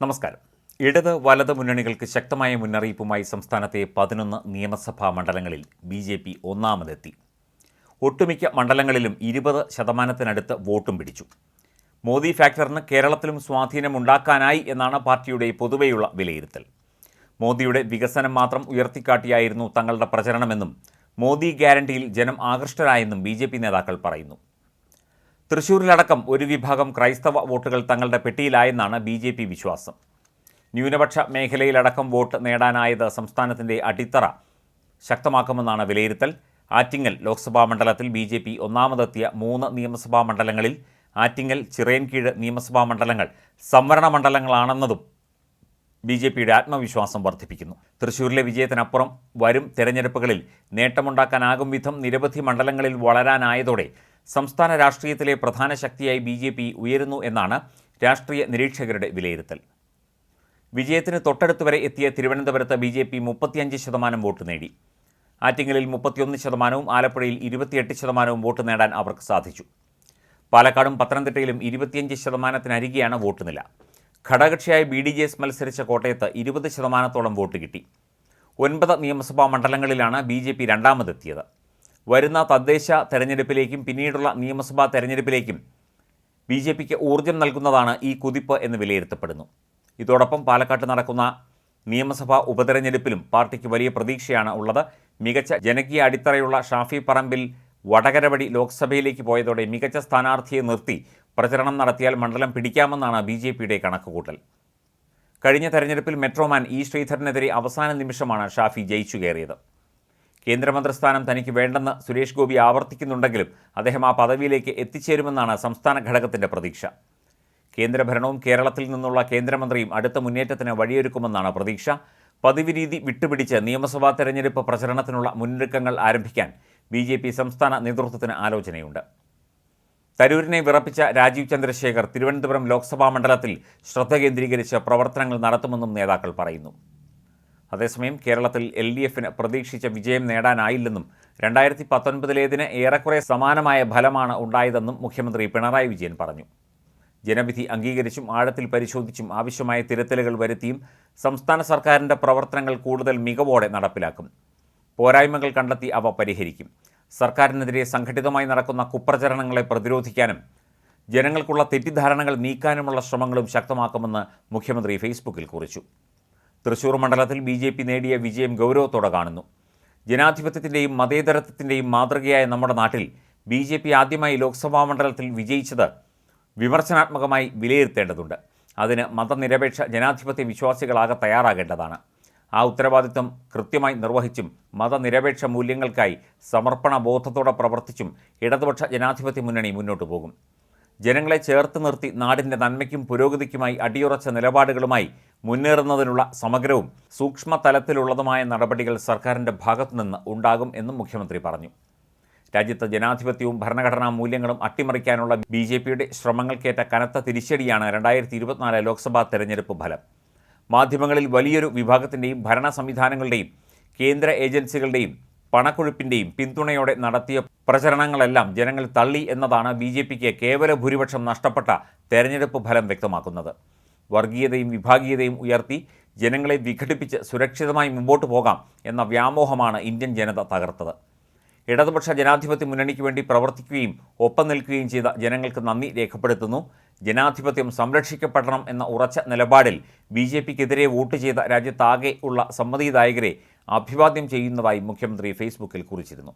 നമസ്കാരം. ഇടത് വലത് മുന്നണികൾക്ക് ശക്തമായ മുന്നറിയിപ്പുമായി സംസ്ഥാനത്തെ പതിനൊന്ന് നിയമസഭാ മണ്ഡലങ്ങളിൽ ബി ജെ പി ഒന്നാമതെത്തി. ഒട്ടുമിക്ക മണ്ഡലങ്ങളിലും ഇരുപത് ശതമാനത്തിനടുത്ത് വോട്ടും പിടിച്ചു. മോദി ഫാക്ടറിന് കേരളത്തിലും സ്വാധീനമുണ്ടാക്കാനായി എന്നാണ് പാർട്ടിയുടെ പൊതുവെയുള്ള വിലയിരുത്തൽ. മോദിയുടെ വികസനം മാത്രം ഉയർത്തിക്കാട്ടിയായിരുന്നു തങ്ങളുടെ പ്രചരണമെന്നും മോദി ഗ്യാരണ്ടിയിൽ ജനം ആകൃഷ്ടരായെന്നും ബി നേതാക്കൾ പറയുന്നു. തൃശൂരിലടക്കം ഒരു വിഭാഗം ക്രൈസ്തവ വോട്ടുകൾ തങ്ങളുടെ പെട്ടിയിലായെന്നാണ് ബി ജെ പി വിശ്വാസം. ന്യൂനപക്ഷ മേഖലയിലടക്കം വോട്ട് നേടാനായത് സംസ്ഥാനത്തിന്റെ അടിത്തറ ശക്തമാക്കുമെന്നാണ് വിലയിരുത്തൽ. ആറ്റിങ്ങൽ ലോക്സഭാ മണ്ഡലത്തിൽ ബി ജെ പി ഒന്നാമതെത്തിയ മൂന്ന് നിയമസഭാ മണ്ഡലങ്ങളിൽ ആറ്റിങ്ങൽ ചിറയൻകീഴ് നിയമസഭാ മണ്ഡലങ്ങൾ സംവരണ മണ്ഡലങ്ങളാണെന്നതും ബി ജെ പിയുടെ ആത്മവിശ്വാസം വർദ്ധിപ്പിക്കുന്നു. തൃശൂരിലെ വിജയത്തിനപ്പുറം വരും തെരഞ്ഞെടുപ്പുകളിൽ നേട്ടമുണ്ടാക്കാനാകും വിധം നിരവധി മണ്ഡലങ്ങളിൽ വളരാനായതോടെ സംസ്ഥാന രാഷ്ട്രീയത്തിലെ പ്രധാന ശക്തിയായി ബി ജെ പി ഉയരുന്നു എന്നാണ് രാഷ്ട്രീയ നിരീക്ഷകരുടെ വിലയിരുത്തൽ. വിജയത്തിന് തൊട്ടടുത്ത് വരെ എത്തിയ തിരുവനന്തപുരത്ത് ബി ജെ പി മുപ്പത്തിയഞ്ച് ശതമാനം വോട്ട് നേടി. ആറ്റിങ്ങലിൽ മുപ്പത്തിയൊന്ന് ശതമാനവും ആലപ്പുഴയിൽ ഇരുപത്തിയെട്ട് ശതമാനവും വോട്ട് നേടാൻ അവർക്ക് സാധിച്ചു. പാലക്കാടും പത്തനംതിട്ടയിലും ഇരുപത്തിയഞ്ച് ശതമാനത്തിനരികെയാണ് വോട്ട് നില. ഘടകകക്ഷിയായ ബി ഡി ജെ എസ് മത്സരിച്ച കോട്ടയത്ത് ഇരുപത് ശതമാനത്തോളം വോട്ട് കിട്ടി. ഒൻപത് നിയമസഭാ മണ്ഡലങ്ങളിലാണ് ബി ജെ പി രണ്ടാമതെത്തിയത്. വരുന്ന തദ്ദേശ തെരഞ്ഞെടുപ്പിലേക്കും പിന്നീടുള്ള നിയമസഭാ തെരഞ്ഞെടുപ്പിലേക്കും ബി ജെ പിക്ക് ഊർജം നൽകുന്നതാണ് ഈ കുതിപ്പ് എന്ന് വിലയിരുത്തപ്പെടുന്നു. ഇതോടൊപ്പം പാലക്കാട്ട് നടക്കുന്ന നിയമസഭാ ഉപതെരഞ്ഞെടുപ്പിലും പാർട്ടിക്ക് വലിയ പ്രതീക്ഷയാണ് ഉള്ളത്. മികച്ച ജനകീയ അടിത്തറയുള്ള ഷാഫി പറമ്പിൽ വടകരവടി ലോക്സഭയിലേക്ക് പോയതോടെ മികച്ച സ്ഥാനാർത്ഥിയെ നിർത്തി പ്രചരണം നടത്തിയാൽ മണ്ഡലം പിടിക്കാമെന്നാണ് ബി ജെ പിയുടെ കണക്കുകൂട്ടൽ. കഴിഞ്ഞ തെരഞ്ഞെടുപ്പിൽ മെട്രോമാൻ ഇ ശ്രീധരനെതിരെ അവസാന നിമിഷമാണ് ഷാഫി ജയിച്ചു കയറിയത്. കേന്ദ്രമന്ത്രിസ്ഥാനം തനിക്ക് വേണ്ടെന്ന് സുരേഷ് ഗോപി ആവർത്തിക്കുന്നുണ്ടെങ്കിലും അദ്ദേഹം ആ പദവിയിലേക്ക് എത്തിച്ചേരുമെന്നാണ് സംസ്ഥാന ഘടകത്തിന്റെ പ്രതീക്ഷ. കേന്ദ്രഭരണവും കേരളത്തിൽ നിന്നുള്ള കേന്ദ്രമന്ത്രിയും അടുത്ത മുന്നേറ്റത്തിന് വഴിയൊരുക്കുമെന്നാണ് പ്രതീക്ഷ. പതിവ് രീതി വിട്ടുപിടിച്ച് നിയമസഭാ തെരഞ്ഞെടുപ്പ് പ്രചരണത്തിനുള്ള മുന്നൊരുക്കങ്ങൾ ആരംഭിക്കാൻ ബി ജെ പി സംസ്ഥാന നേതൃത്വത്തിന് ആലോചനയുണ്ട്. തരൂരിനെ വിറപ്പിച്ച രാജീവ് ചന്ദ്രശേഖർ തിരുവനന്തപുരം ലോക്സഭാ മണ്ഡലത്തിൽ ശ്രദ്ധ കേന്ദ്രീകരിച്ച് പ്രവർത്തനങ്ങൾ നടത്തുമെന്നും നേതാക്കൾ പറയുന്നു. അതേസമയം കേരളത്തിൽ എൽ ഡി എഫിന് പ്രതീക്ഷിച്ച വിജയം നേടാനായില്ലെന്നും രണ്ടായിരത്തി പത്തൊൻപതിലേതിന് ഏറെക്കുറെ സമാനമായ ഫലമാണ് ഉണ്ടായതെന്നും മുഖ്യമന്ത്രി പിണറായി വിജയൻ പറഞ്ഞു. ജനവിധി അംഗീകരിച്ചും ആഴത്തിൽ പരിശോധിച്ചും ആവശ്യമായ തിരുത്തലുകൾ വരുത്തിയും സംസ്ഥാന സർക്കാരിന്റെ പ്രവർത്തനങ്ങൾ കൂടുതൽ മികവോടെ നടപ്പിലാക്കും. പോരായ്മകൾ കണ്ടെത്തി അവ പരിഹരിക്കും. സർക്കാരിനെതിരെ സംഘടിതമായി നടക്കുന്ന കുപ്രചരണങ്ങളെ പ്രതിരോധിക്കാനും ജനങ്ങൾക്കുള്ള തെറ്റിദ്ധാരണകൾ നീക്കാനുമുള്ള ശ്രമങ്ങളും ശക്തമാക്കുമെന്ന് മുഖ്യമന്ത്രി ഫേസ്ബുക്കിൽ കുറിച്ചു. തൃശൂർ മണ്ഡലത്തിൽ ബി ജെ പി നേടിയ വിജയം ഗൗരവത്തോടെ കാണുന്നു. ജനാധിപത്യത്തിന്റെയും മതേതരത്വത്തിന്റെയും മാതൃകയായ നമ്മുടെ നാട്ടിൽ ബി ജെ പി ആദ്യമായി ലോക്സഭാ മണ്ഡലത്തിൽ വിജയിച്ചത് വിമർശനാത്മകമായി വിലയിരുത്തേണ്ടതുണ്ട്. അതിന് മതനിരപേക്ഷ ജനാധിപത്യ വിശ്വാസികളാകെ തയ്യാറാകേണ്ടതാണ്. ആ ഉത്തരവാദിത്വം കൃത്യമായി നിർവഹിച്ചും മതനിരപേക്ഷ മൂല്യങ്ങൾക്കായി സമർപ്പണ ബോധത്തോടെ പ്രവർത്തിച്ചും ഇടതുപക്ഷ ജനാധിപത്യ മുന്നണി മുന്നോട്ടു പോകും. ജനങ്ങളെ ചേർത്ത് നിർത്തി നാടിന്റെ നന്മയ്ക്കും പുരോഗതിക്കുമായി അടിയുറച്ച നിലപാടുകളുമായി മുന്നേറുന്നതിനുള്ള സമഗ്രവും സൂക്ഷ്മ തലത്തിലുള്ളതുമായ നടപടികൾ സർക്കാരിന്റെ ഭാഗത്തുനിന്ന് ഉണ്ടാകും എന്നും മുഖ്യമന്ത്രി പറഞ്ഞു. രാജ്യത്ത് ജനാധിപത്യവും ഭരണഘടനാ മൂല്യങ്ങളും അട്ടിമറിക്കാനുള്ള ബി ജെ പിയുടെ ശ്രമങ്ങൾക്കേറ്റ കനത്ത തിരിച്ചടിയാണ് രണ്ടായിരത്തി ഇരുപത്തിനാല് ലോക്സഭാ തെരഞ്ഞെടുപ്പ് ഫലം. മാധ്യമങ്ങളിൽ വലിയൊരു വിഭാഗത്തിന്റെയും ഭരണ സംവിധാനങ്ങളുടെയും കേന്ദ്ര ഏജൻസികളുടെയും പണക്കൊഴുപ്പിന്റെയും പിന്തുണയോടെ നടത്തിയ പ്രചരണങ്ങളെല്ലാം ജനങ്ങൾ തള്ളി എന്നതാണ് ബി ജെ പിക്ക് കേവല ഭൂരിപക്ഷം നഷ്ടപ്പെട്ട തെരഞ്ഞെടുപ്പ് ഫലം വ്യക്തമാക്കുന്നത്. വർഗീയതയും വിഭാഗീയതയും ഉയർത്തി ജനങ്ങളെ വിഘടിപ്പിച്ച് സുരക്ഷിതമായി മുമ്പോട്ട് പോകാം എന്ന വ്യാമോഹമാണ് ഇന്ത്യൻ ജനത തകർത്തത്. ഇടതുപക്ഷ ജനാധിപത്യ മുന്നണിക്ക് വേണ്ടി പ്രവർത്തിക്കുകയും ഒപ്പം നിൽക്കുകയും ചെയ്ത ജനങ്ങൾക്ക് നന്ദി രേഖപ്പെടുത്തുന്നു. ജനാധിപത്യം സംരക്ഷിക്കപ്പെടണം എന്ന ഉറച്ച നിലപാടിൽ ബി ജെ പിക്കെതിരെ വോട്ട് ചെയ്ത രാജ്യത്താകെ ഉള്ള സമ്മതിദായകരെ അഭിവാദ്യം ചെയ്യുന്നതായി മുഖ്യമന്ത്രി ഫേസ്ബുക്കിൽ കുറിച്ചിരുന്നു.